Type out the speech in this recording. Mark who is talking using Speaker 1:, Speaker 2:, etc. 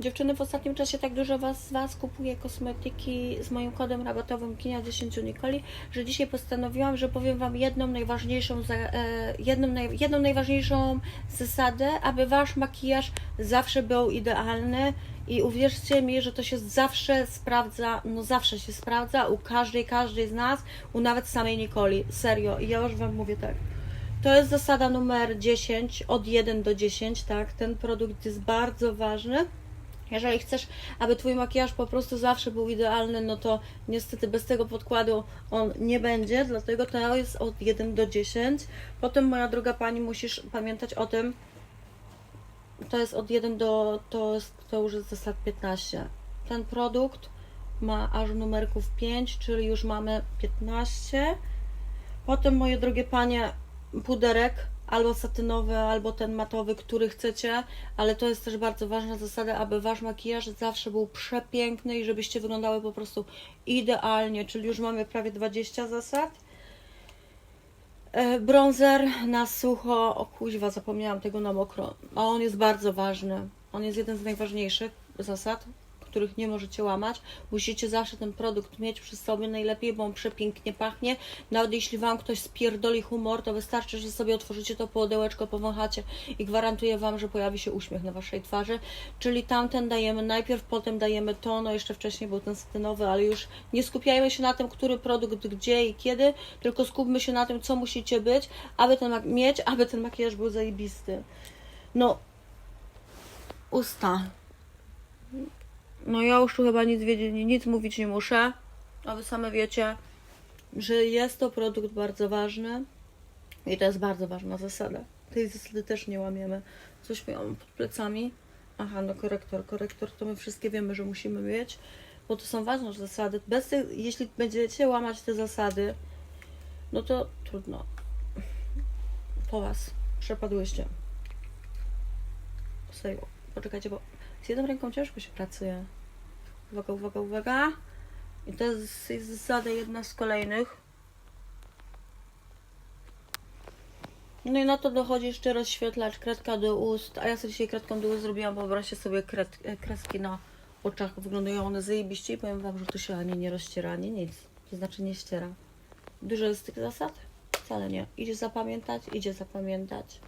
Speaker 1: Dziewczyny, w ostatnim czasie tak dużo was, z Was kupuje kosmetyki z moim kodem rabatowym Kinia 10 Nikoli, że dzisiaj postanowiłam, że powiem Wam jedną najważniejszą, e, jedną, naj, jedną najważniejszą zasadę, aby Wasz makijaż zawsze był idealny i uwierzcie mi, że to się zawsze sprawdza, no zawsze się sprawdza u każdej, każdej z nas, u nawet samej Nikoli, serio, ja już Wam mówię tak. To jest zasada numer 10, od 1 do 10, tak? Ten produkt jest bardzo ważny. Jeżeli chcesz, aby Twój makijaż po prostu zawsze był idealny, no to niestety bez tego podkładu on nie będzie, dlatego to jest od 1 do 10. Potem, moja droga Pani, musisz pamiętać o tym, to jest od 1 do, to, jest, to już jest zasad 15. Ten produkt ma aż numerków 5, czyli już mamy 15. Potem, moje drogie panie, puderek albo satynowy, albo ten matowy, który chcecie, ale to jest też bardzo ważna zasada, aby wasz makijaż zawsze był przepiękny i żebyście wyglądały po prostu idealnie, czyli już mamy prawie 20 zasad. E, Bronzer na sucho, o kuźwa, zapomniałam tego na mokro, a on jest bardzo ważny. On jest jeden z najważniejszych zasad, których nie możecie łamać. Musicie zawsze ten produkt mieć przy sobie najlepiej, bo on przepięknie pachnie. Nawet jeśli Wam ktoś spierdoli humor, to wystarczy, że sobie otworzycie to pudełeczko, powąchacie i gwarantuję Wam, że pojawi się uśmiech na Waszej twarzy. Czyli tamten dajemy najpierw, potem dajemy to, no jeszcze wcześniej był ten satynowy, ale już nie skupiajmy się na tym, który produkt gdzie i kiedy, tylko skupmy się na tym, co musicie być, aby ten mieć, aby ten makijaż był zajebisty. No, usta. No ja już tu chyba nic wiedzieć, nic mówić nie muszę, a wy same wiecie, że jest to produkt bardzo ważny i to jest bardzo ważna zasada. Tej zasady też nie łamiemy. Coś miałam pod plecami. Aha, no korektor, korektor to my wszystkie wiemy, że musimy mieć, bo to są ważne zasady. Bez tych, jeśli będziecie łamać te zasady, no to trudno. Po was. Przepadłyście. Serio. Poczekajcie, bo z jedną ręką ciężko się pracuje. Uwaga, uwaga, uwaga. I to jest, jest zasada jedna z kolejnych. No i na to dochodzi jeszcze rozświetlacz, kredka do ust. A ja sobie dzisiaj kredką do ust zrobiłam, wyobraźcie sobie kred, e, kreski na oczach. Wyglądają one zajebiście i powiem Wam, że to się ani nie rozciera, ani nic. To znaczy nie ściera. Dużo jest tych zasad? Wcale nie. Idzie zapamiętać, idzie zapamiętać.